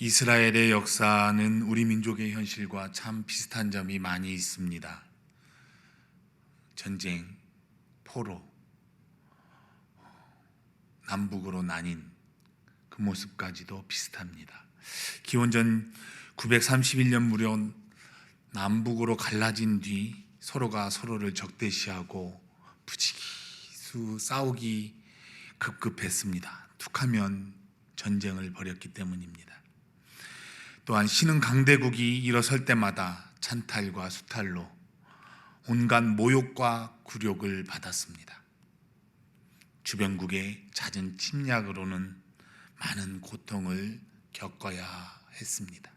이스라엘의 역사는 우리 민족의 현실과 참 비슷한 점이 많이 있습니다. 전쟁, 포로, 남북으로 나뉜 그 모습까지도 비슷합니다. 기원전 931년 무렵 남북으로 갈라진 뒤 서로가 서로를 적대시하고 부지기수 싸우기 급급했습니다. 툭하면 전쟁을 벌였기 때문입니다. 또한 신흥 강대국이 일어설 때마다 찬탈과 수탈로 온갖 모욕과 굴욕을 받았습니다. 주변국의 잦은 침략으로는 많은 고통을 겪어야 했습니다.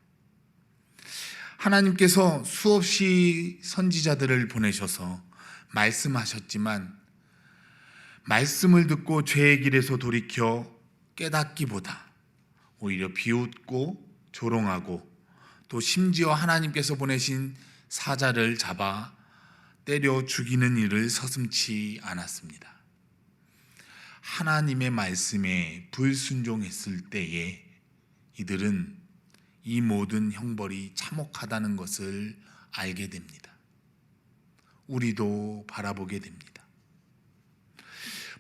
하나님께서 수없이 선지자들을 보내셔서 말씀하셨지만 말씀을 듣고 죄의 길에서 돌이켜 깨닫기보다 오히려 비웃고 조롱하고 또 심지어 하나님께서 보내신 사자를 잡아 때려 죽이는 일을 서슴치 않았습니다. 하나님의 말씀에 불순종했을 때에 이들은 이 모든 형벌이 참혹하다는 것을 알게 됩니다. 우리도 바라보게 됩니다.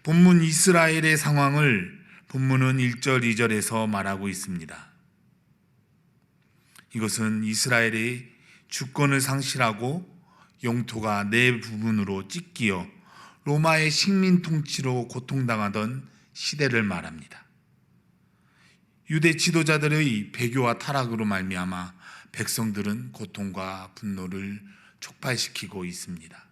본문 이스라엘의 상황을 본문은 1절, 2절에서 말하고 있습니다. 이것은 이스라엘의 주권을 상실하고 영토가 네 부분으로 찢기어 로마의 식민 통치로 고통당하던 시대를 말합니다. 유대 지도자들의 배교와 타락으로 말미암아 백성들은 고통과 분노를 촉발시키고 있습니다.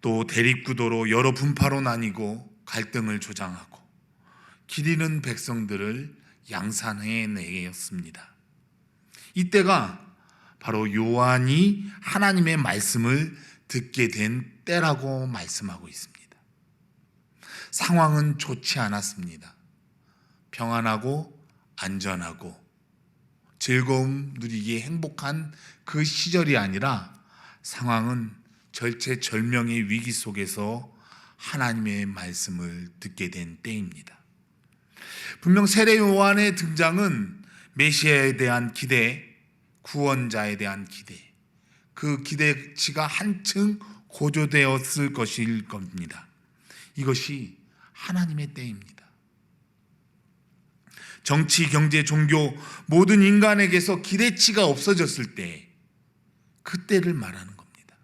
또 대립구도로 여러 분파로 나뉘고 갈등을 조장하고 기리는 백성들을 양산해 내었습니다. 이때가 바로 요한이 하나님의 말씀을 듣게 된 때라고 말씀하고 있습니다. 상황은 좋지 않았습니다. 평안하고 안전하고 즐거움 누리기에 행복한 그 시절이 아니라 상황은 절체절명의 위기 속에서 하나님의 말씀을 듣게 된 때입니다. 분명 세례 요한의 등장은 메시아에 대한 기대, 구원자에 대한 기대, 그 기대치가 한층 고조되었을 것일 겁니다. 이것이 하나님의 때입니다. 정치, 경제, 종교 모든 인간에게서 기대치가 없어졌을 때 그때를 말하는 겁니다.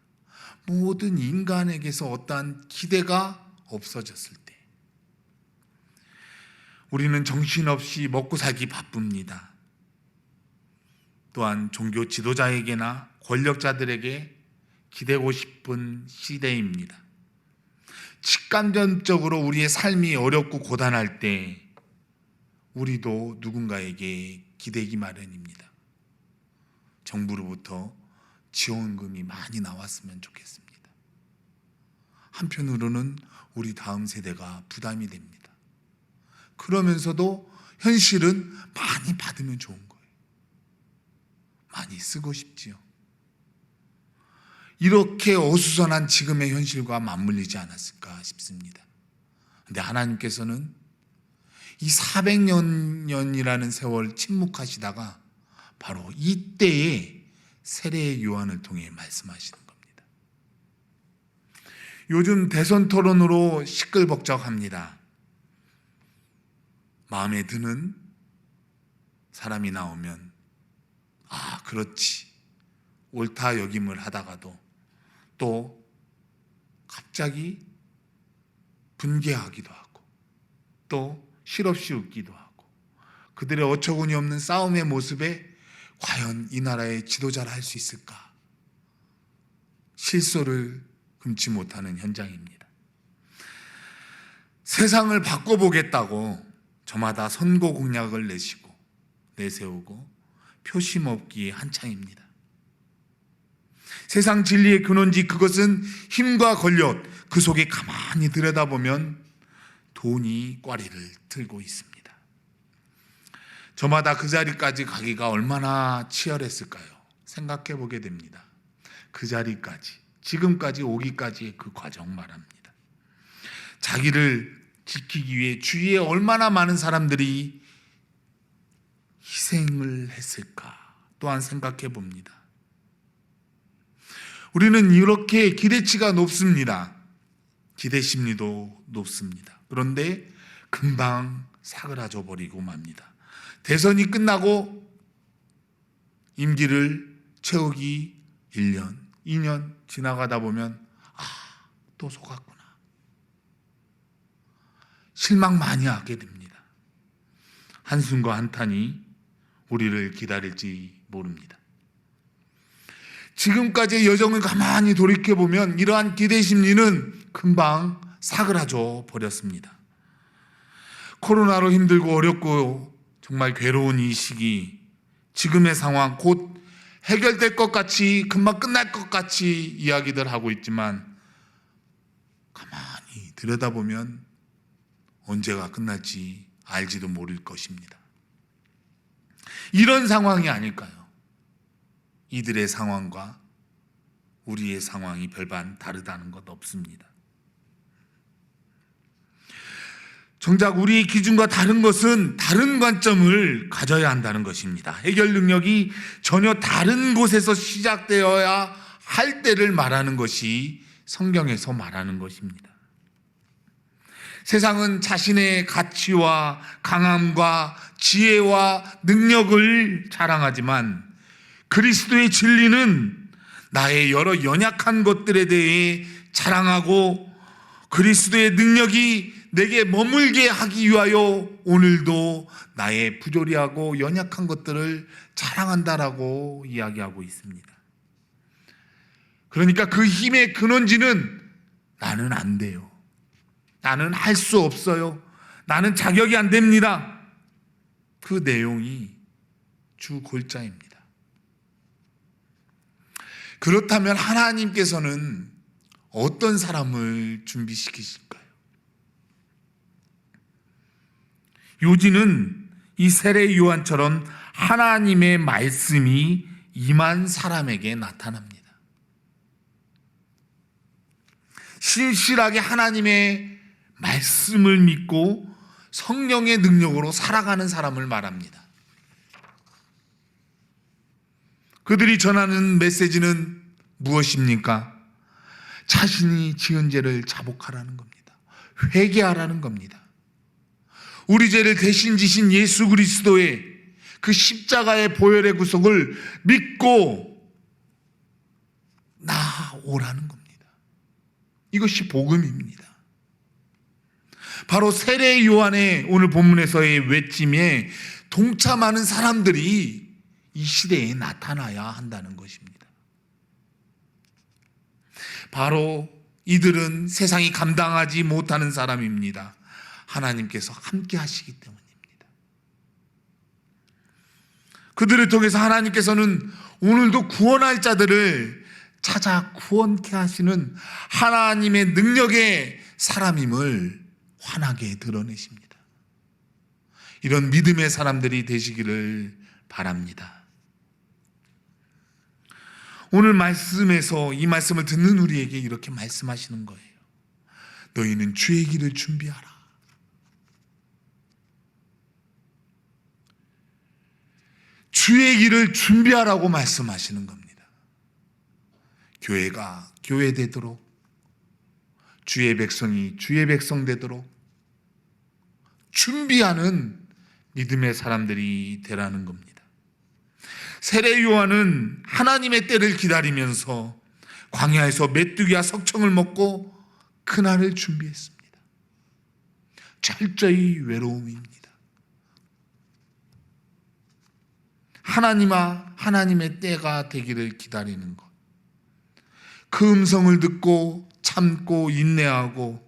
모든 인간에게서 어떠한 기대가 없어졌을 때 우리는 정신없이 먹고 살기 바쁩니다. 또한 종교 지도자에게나 권력자들에게 기대고 싶은 시대입니다. 직감전적으로 우리의 삶이 어렵고 고단할 때 우리도 누군가에게 기대기 마련입니다. 정부로부터 지원금이 많이 나왔으면 좋겠습니다. 한편으로는 우리 다음 세대가 부담이 됩니다. 그러면서도 현실은 많이 받으면 좋은 거예요. 많이 쓰고 싶지요. 이렇게 어수선한 지금의 현실과 맞물리지 않았을까 싶습니다. 근데 하나님께서는 이 400년이라는 세월 침묵하시다가 바로 이때에 세례의 요한을 통해 말씀하시는 겁니다. 요즘 대선 토론으로 시끌벅적합니다. 마음에 드는 사람이 나오면 아, 그렇지. 옳다 여김을 하다가도 또 갑자기 분개하기도 하고 또 실없이 웃기도 하고 그들의 어처구니 없는 싸움의 모습에 과연 이 나라의 지도자를 할 수 있을까? 실소를 금치 못하는 현장입니다. 세상을 바꿔보겠다고 저마다 선거 공약을 내시고 내세우고 표심 없기에 한창입니다. 세상 진리의 근원지 그것은 힘과 권력 그 속에 가만히 들여다보면 돈이 꽈리를 들고 있습니다. 저마다 그 자리까지 가기가 얼마나 치열했을까요? 생각해 보게 됩니다. 그 자리까지 지금까지 오기까지의 그 과정 말합니다. 자기를 지키기 위해 주위에 얼마나 많은 사람들이 희생을 했을까 또한 생각해 봅니다. 우리는 이렇게 기대치가 높습니다. 기대 심리도 높습니다. 그런데 금방 사그라져 버리고 맙니다. 대선이 끝나고 임기를 채우기 1년, 2년 지나가다 보면 아, 또 속았구나. 실망 많이 하게 됩니다. 한숨과 한탄이 우리를 기다릴지 모릅니다. 지금까지의 여정을 가만히 돌이켜 보면 이러한 기대 심리는 금방 사그라져 버렸습니다. 코로나로 힘들고 어렵고 정말 괴로운 이 시기, 지금의 상황 곧 해결될 것 같이 금방 끝날 것 같이 이야기들 하고 있지만 가만히 들여다보면 언제가 끝날지 알지도 모를 것입니다. 이런 상황이 아닐까요? 이들의 상황과 우리의 상황이 별반 다르다는 것 없습니다. 정작 우리의 기준과 다른 것은 다른 관점을 가져야 한다는 것입니다. 해결 능력이 전혀 다른 곳에서 시작되어야 할 때를 말하는 것이 성경에서 말하는 것입니다. 세상은 자신의 가치와 강함과 지혜와 능력을 자랑하지만 그리스도의 진리는 나의 여러 연약한 것들에 대해 자랑하고 그리스도의 능력이 내게 머물게 하기 위하여 오늘도 나의 부조리하고 연약한 것들을 자랑한다라고 이야기하고 있습니다. 그러니까 그 힘의 근원지는 나는 안 돼요. 나는 할 수 없어요. 나는 자격이 안 됩니다. 그 내용이 주 골자입니다. 그렇다면 하나님께서는 어떤 사람을 준비시키실까요? 요지는 이 세례 요한처럼 하나님의 말씀이 임한 사람에게 나타납니다. 신실하게 하나님의 말씀을 믿고 성령의 능력으로 살아가는 사람을 말합니다. 그들이 전하는 메시지는 무엇입니까? 자신이 지은 죄를 자복하라는 겁니다. 회개하라는 겁니다. 우리 죄를 대신 지신 예수 그리스도의 그 십자가의 보혈의 구속을 믿고 나오라는 겁니다. 이것이 복음입니다. 바로 세례 요한의 오늘 본문에서의 외침에 동참하는 사람들이 이 시대에 나타나야 한다는 것입니다. 바로 이들은 세상이 감당하지 못하는 사람입니다. 하나님께서 함께 하시기 때문입니다. 그들을 통해서 하나님께서는 오늘도 구원할 자들을 찾아 구원케 하시는 하나님의 능력의 사람임을 환하게 드러내십니다. 이런 믿음의 사람들이 되시기를 바랍니다. 오늘 말씀에서 이 말씀을 듣는 우리에게 이렇게 말씀하시는 거예요. 너희는 주의 길을 준비하라. 주의 길을 준비하라고 말씀하시는 겁니다. 교회가 교회 되도록 주의 백성이 주의 백성 되도록 준비하는 믿음의 사람들이 되라는 겁니다. 세례 요한은 하나님의 때를 기다리면서 광야에서 메뚜기와 석청을 먹고 그날을 준비했습니다. 철저히 외로움입니다. 하나님아 하나님의 때가 되기를 기다리는 것. 그 음성을 듣고 참고 인내하고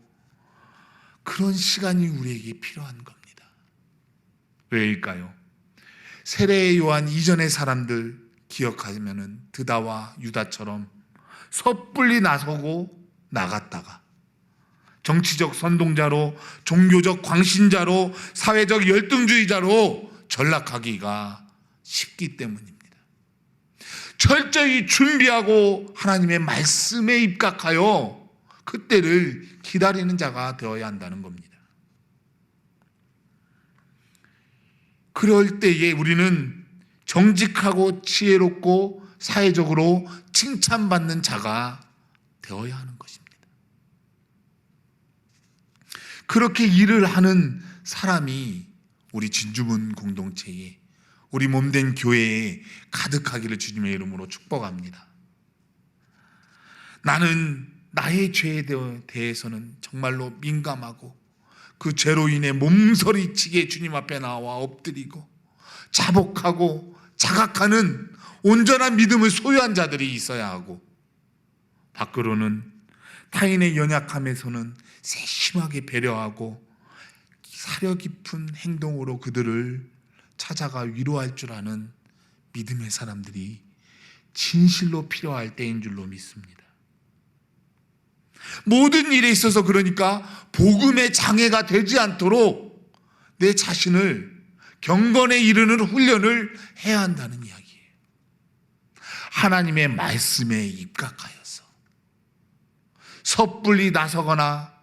그런 시간이 우리에게 필요한 겁니다. 왜일까요? 세례 요한 이전의 사람들 기억하면은 드다와 유다처럼 섣불리 나서고 나갔다가 정치적 선동자로 종교적 광신자로 사회적 열등주의자로 전락하기가 쉽기 때문입니다. 철저히 준비하고 하나님의 말씀에 입각하여 그때를 기다리는 자가 되어야 한다는 겁니다. 그럴 때에 우리는 정직하고 지혜롭고 사회적으로 칭찬받는 자가 되어야 하는 것입니다. 그렇게 일을 하는 사람이 우리 진주문 공동체에 우리 몸된 교회에 가득하기를 주님의 이름으로 축복합니다. 나는 나의 죄에 대해- 대해서는 정말로 민감하고 그 죄로 인해 몸서리치게 주님 앞에 나와 엎드리고 자복하고 자각하는 온전한 믿음을 소유한 자들이 있어야 하고 밖으로는 타인의 연약함에서는 세심하게 배려하고 사려 깊은 행동으로 그들을 찾아가 위로할 줄 아는 믿음의 사람들이 진실로 필요할 때인 줄로 믿습니다. 모든 일에 있어서 그러니까 복음의 장애가 되지 않도록 내 자신을 경건에 이르는 훈련을 해야 한다는 이야기예요. 하나님의 말씀에 입각하여서 섣불리 나서거나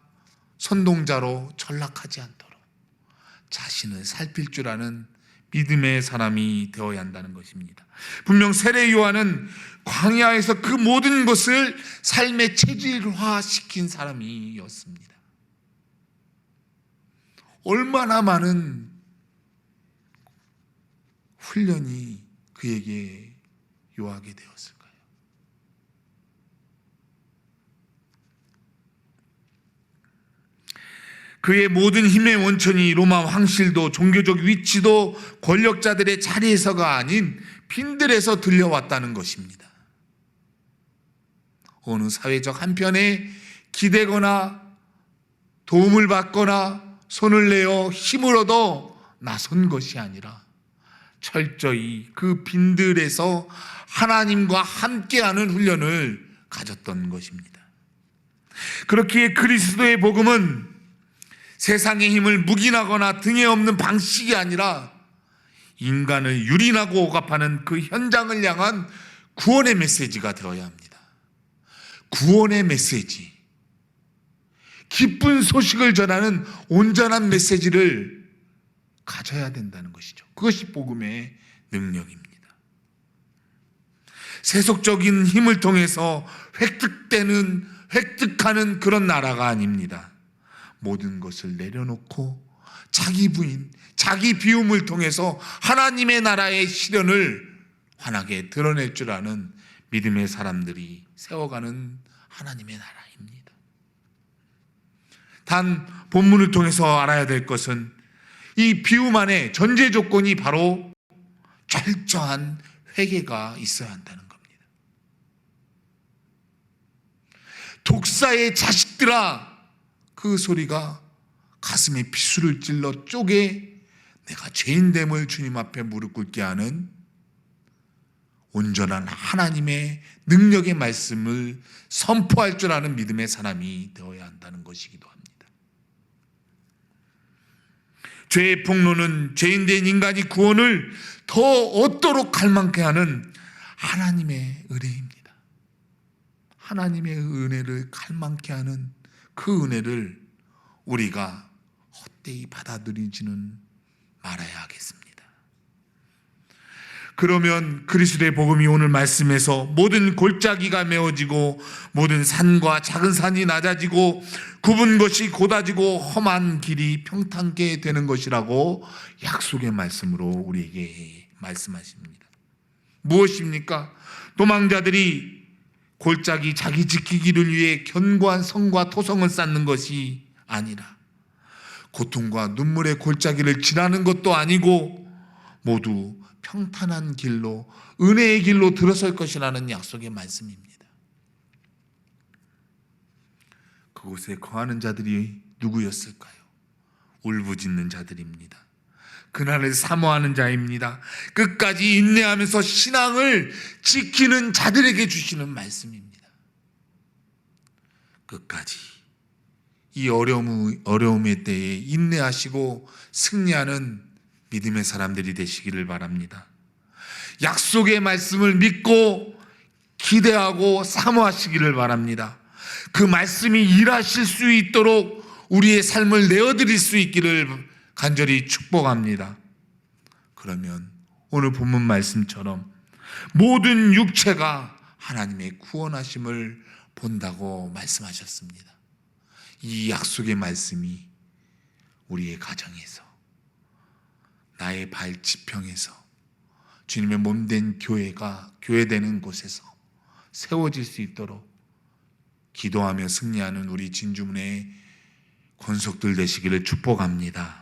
선동자로 전락하지 않도록 자신을 살필 줄 아는 믿음의 사람이 되어야 한다는 것입니다. 분명 세례 요한은 광야에서 그 모든 것을 삶의 체질화 시킨 사람이었습니다. 얼마나 많은 훈련이 그에게 요하게 되었을까요? 그의 모든 힘의 원천이 로마 황실도 종교적 위치도 권력자들의 자리에서가 아닌 빈들에서 들려왔다는 것입니다. 어느 사회적 한편에 기대거나 도움을 받거나 손을 내어 힘을 얻어 나선 것이 아니라 철저히 그 빈들에서 하나님과 함께하는 훈련을 가졌던 것입니다. 그렇기에 그리스도의 복음은 세상의 힘을 묵인하거나 등에 없는 방식이 아니라 인간을 유린하고 억압하는 그 현장을 향한 구원의 메시지가 되어야 합니다. 구원의 메시지. 기쁜 소식을 전하는 온전한 메시지를 가져야 된다는 것이죠. 그것이 복음의 능력입니다. 세속적인 힘을 통해서 획득되는, 획득하는 그런 나라가 아닙니다. 모든 것을 내려놓고 자기 부인, 자기 비움을 통해서 하나님의 나라의 실현을 환하게 드러낼 줄 아는 믿음의 사람들이 세워가는 하나님의 나라입니다. 단 본문을 통해서 알아야 될 것은 이 비움 안에 전제 조건이 바로 철저한 회개가 있어야 한다는 겁니다. 독사의 자식들아 그 소리가 가슴에 피수를 찔러 쪼개 내가 죄인됨을 주님 앞에 무릎 꿇게 하는 온전한 하나님의 능력의 말씀을 선포할 줄 아는 믿음의 사람이 되어야 한다는 것이기도 합니다. 죄의 폭로는 죄인된 인간이 구원을 더 얻도록 갈망케 하는 하나님의 은혜입니다. 하나님의 은혜를 갈망케 하는 그 은혜를 우리가 헛되이 받아들이지는 말아야 하겠습니다. 그러면 그리스도의 복음이 오늘 말씀에서 모든 골짜기가 메워지고 모든 산과 작은 산이 낮아지고 굽은 것이 곧아지고 험한 길이 평탄게 되는 것이라고 약속의 말씀으로 우리에게 말씀하십니다. 무엇입니까? 도망자들이 골짜기 자기 지키기를 위해 견고한 성과 토성을 쌓는 것이 아니라 고통과 눈물의 골짜기를 지나는 것도 아니고 모두 평탄한 길로 은혜의 길로 들어설 것이라는 약속의 말씀입니다. 그곳에 거하는 자들이 누구였을까요? 울부짖는 자들입니다. 그날을 사모하는 자입니다. 끝까지 인내하면서 신앙을 지키는 자들에게 주시는 말씀입니다. 끝까지 이 어려움, 어려움의 때에 인내하시고 승리하는 믿음의 사람들이 되시기를 바랍니다. 약속의 말씀을 믿고 기대하고 사모하시기를 바랍니다. 그 말씀이 일하실 수 있도록 우리의 삶을 내어드릴 수 있기를 간절히 축복합니다. 그러면 오늘 본문 말씀처럼 모든 육체가 하나님의 구원하심을 본다고 말씀하셨습니다. 이 약속의 말씀이 우리의 가정에서 나의 발 지평에서 주님의 몸된 교회가 교회되는 곳에서 세워질 수 있도록 기도하며 승리하는 우리 진주문의 권속들 되시기를 축복합니다.